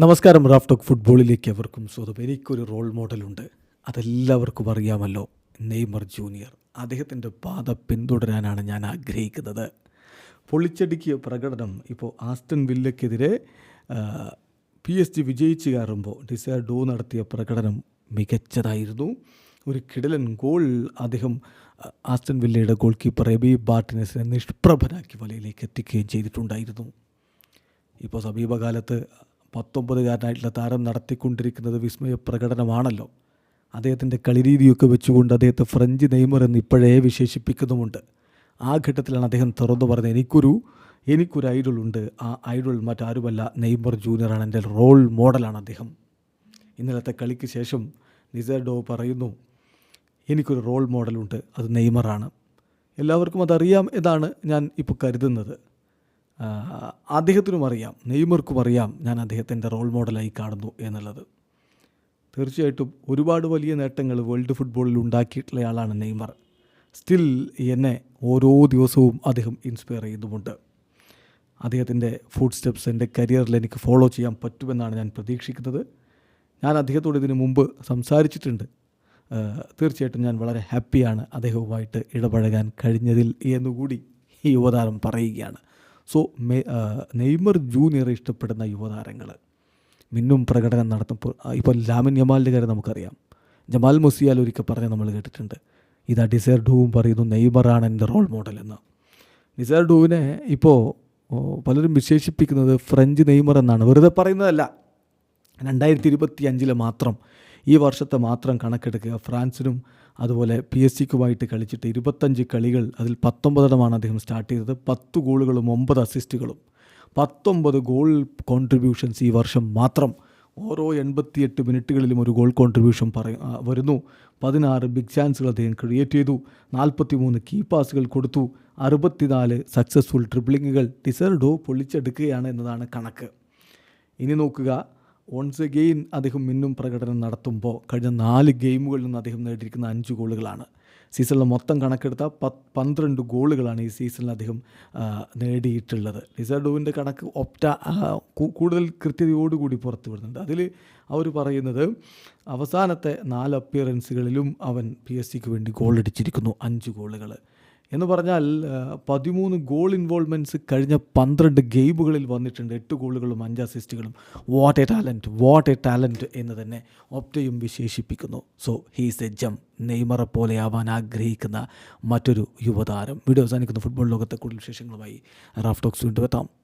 നമസ്കാരം Raf talk ഫുട്ബോളിലേക്ക് അവർക്കും സ്വതം എനിക്കൊരു റോൾ മോഡലുണ്ട്. അതെല്ലാവർക്കും അറിയാമല്ലോ. Neymar junior. അദ്ദേഹത്തിന്റെ പാത പിന്തുടരാനാണ് ഞാൻ ആഗ്രഹിക്കുന്നത്. പൊളിച്ചടുക്കിയ പ്രകടനം ഇപ്പോൾ ആസ്റ്റൺ വില്ലയ്ക്കെതിരെ പി എസ് ജി വിജയിച്ചു കയറുമ്പോൾ ഡിസയർ ഡോ നടത്തിയ പ്രകടനം മികച്ചതായിരുന്നു. ഒരു കിടലൻ ഗോൾ അദ്ദേഹം ആസ്റ്റൺ വില്ലയുടെ ഗോൾ കീപ്പർ എബി ബാർട്ടിനസിനെ നിഷ്പ്രഭനാക്കി വലയിലേക്ക് എത്തിക്കുകയും ചെയ്തിട്ടുണ്ടായിരുന്നു. ഇപ്പോൾ സമീപകാലത്ത് പത്തൊമ്പതുകാരനായിട്ടുള്ള താരം നടത്തിക്കൊണ്ടിരിക്കുന്നത് വിസ്മയ പ്രകടനമാണല്ലോ. അദ്ദേഹത്തിന്റെ കളിരീതിയൊക്കെ വെച്ചുകൊണ്ട് അദ്ദേഹത്തെ ഫ്രഞ്ച് നെയ്മർ എന്ന് ഇപ്പോഴേ വിശേഷിപ്പിക്കുന്നുമുണ്ട്. ആ ഘട്ടത്തിലാണ് അദ്ദേഹം തുറന്നു പറഞ്ഞത് എനിക്കൊരു എനിക്കൊരു ഉണ്ട്. ആ ഐഡൽ മറ്റാരുമല്ല. നെയ്മർ ജൂനിയറാണ് എന്റെ റോൾ മോഡലാണ് അദ്ദേഹം. ഇന്നലത്തെ കളിക്ക് ശേഷം നിസർഡോ പറയുന്നു എനിക്കൊരു റോൾ മോഡലുണ്ട് അത് നെയ്മറാണ്. എല്ലാവർക്കും അതറിയാം എന്നാണ് ഞാൻ ഇപ്പോൾ കരുതുന്നത്. അദ്ദേഹത്തിനും അറിയാം നെയ്മർക്കും അറിയാം ഞാൻ അദ്ദേഹത്തിന്റെ റോൾ മോഡലായി കാണുന്നു എന്നുള്ളത്. തീർച്ചയായിട്ടും ഒരുപാട് വലിയ നേട്ടങ്ങൾ വേൾഡ് ഫുട്ബോളിൽ ഉണ്ടാക്കിയിട്ടുള്ള ആളാണ് നെയ്മർ. സ്റ്റിൽ എന്നെ ഓരോ ദിവസവും അദ്ദേഹം ഇൻസ്പയർ ചെയ്യുന്നുമുണ്ട്. അദ്ദേഹത്തിന്റെ ഫുഡ് സ്റ്റെപ്സ് എന്റെ കരിയറിൽ എനിക്ക് ഫോളോ ചെയ്യാൻ പറ്റുമെന്നാണ് ഞാൻ പ്രതീക്ഷിക്കുന്നത്. ഞാൻ അദ്ദേഹത്തോട് ഇതിനു മുമ്പ് സംസാരിച്ചിട്ടുണ്ട്. തീർച്ചയായിട്ടും ഞാൻ വളരെ ഹാപ്പിയാണ് അദ്ദേഹവുമായിട്ട് ഇടപഴകാൻ കഴിഞ്ഞതിൽ എന്നുകൂടി ഈ യുവതാരം പറയുകയാണ്. സോ നെയ്മർ ജൂനിയർ ഇഷ്ടപ്പെടുന്ന യുവതാരങ്ങൾ. മിന്നും പ്രകടനം നടത്തുമ്പോൾ ഇപ്പോൾ ലാമിൻ യമാലിന്റെ കാര്യം നമുക്കറിയാം. ജമാൽ മുസിയാൽ ഒരിക്കൽ പറഞ്ഞ് നമ്മൾ കേട്ടിട്ടുണ്ട്. ഇതാ ഡിസൈർ ഡൂവും പറയുന്നു നെയ്മറാണ് എന്റെ റോൾ മോഡൽ എന്ന്. ഡിസൈർ ഡൂവിനെ ഇപ്പോൾ പലരും വിശേഷിപ്പിക്കുന്നത് ഫ്രഞ്ച് നെയ്മർ എന്നാണ്. വെറുതെ പറയുന്നതല്ല. രണ്ടായിരത്തി ഇരുപത്തി അഞ്ചിൽ മാത്രം ഈ വർഷത്തെ മാത്രം കണക്കെടുക്കുക. ഫ്രാൻസിനും അതുപോലെ പി എസ് സിക്കുമായിട്ട് കളിച്ചിട്ട് ഇരുപത്തഞ്ച് കളികൾ അതിൽ പത്തൊമ്പതെണ്ണമാണ് അദ്ദേഹം സ്റ്റാർട്ട് ചെയ്തത്. പത്ത് ഗോളുകളും ഒമ്പത് അസിസ്റ്റുകളും. പത്തൊമ്പത് ഗോൾ കോൺട്രിബ്യൂഷൻസ് ഈ വർഷം മാത്രം. ഓരോ എൺപത്തിയെട്ട് മിനിറ്റുകളിലും ഒരു ഗോൾ കോൺട്രിബ്യൂഷൻ പറയും വരുന്നു. പതിനാറ് ബിഗ് ചാൻസുകൾ അദ്ദേഹം ക്രിയേറ്റ് ചെയ്തു. നാൽപ്പത്തി മൂന്ന് കീ പാസുകൾ കൊടുത്തു. അറുപത്തിനാല് സക്സസ്ഫുൾ ട്രിപ്ലിങ്ങുകൾ ഡിസർഡോ പൊളിച്ചെടുക്കുകയാണ് എന്നതാണ് കണക്ക്. ഇനി നോക്കുക. വൺസ് എഗെയിൻ അദ്ദേഹം ഇന്നും പ്രകടനം നടത്തുമ്പോൾ കഴിഞ്ഞ നാല് ഗെയിമുകളിൽ നിന്ന് അദ്ദേഹം നേടിയിരിക്കുന്ന അഞ്ച് ഗോളുകളാണ്. സീസണിൽ മൊത്തം കണക്കെടുത്താൽ പത്ത് പന്ത്രണ്ട് ഗോളുകളാണ് ഈ സീസണിൽ അദ്ദേഹം നേടിയിട്ടുള്ളത്. ലിസർഡോവിന്റെ കണക്ക് ഒപ്റ്റ കൂടുതൽ കൃത്യതയോടുകൂടി പുറത്തു വിടുന്നുണ്ട് അതിൽ അവർ പറയുന്നത് അവസാനത്തെ നാല് അപ്പിയറൻസുകളിലും അവൻ പി എസ് സിക്ക് വേണ്ടി ഗോൾ അടിച്ചിരിക്കുന്നു അഞ്ച് ഗോളുകൾ എന്ന് പറഞ്ഞാൽ പതിമൂന്ന് ഗോൾ ഇൻവോൾവ്മെന്റ്സ് കഴിഞ്ഞ പന്ത്രണ്ട് ഗെയിമുകളിൽ വന്നിട്ടുണ്ട്. എട്ട് ഗോളുകളും അഞ്ച് അസിസ്റ്റുകളും. What a talent what a talent എന്ന് തന്നെ ഒപ്റ്റയും വിശേഷിപ്പിക്കുന്നു. സോ ഹീസ് എ ജം നെയ്മറെ ആവാൻ ആഗ്രഹിക്കുന്ന മറ്റൊരു യുവതാരം. വീഡിയോ അവസാനിക്കുന്ന. ഫുട്ബോൾ ലോകത്തെ കൂടുതൽ വിശേഷങ്ങളുമായി റാഫ്റ്റോക്സ് വീണ്ടും എത്താം.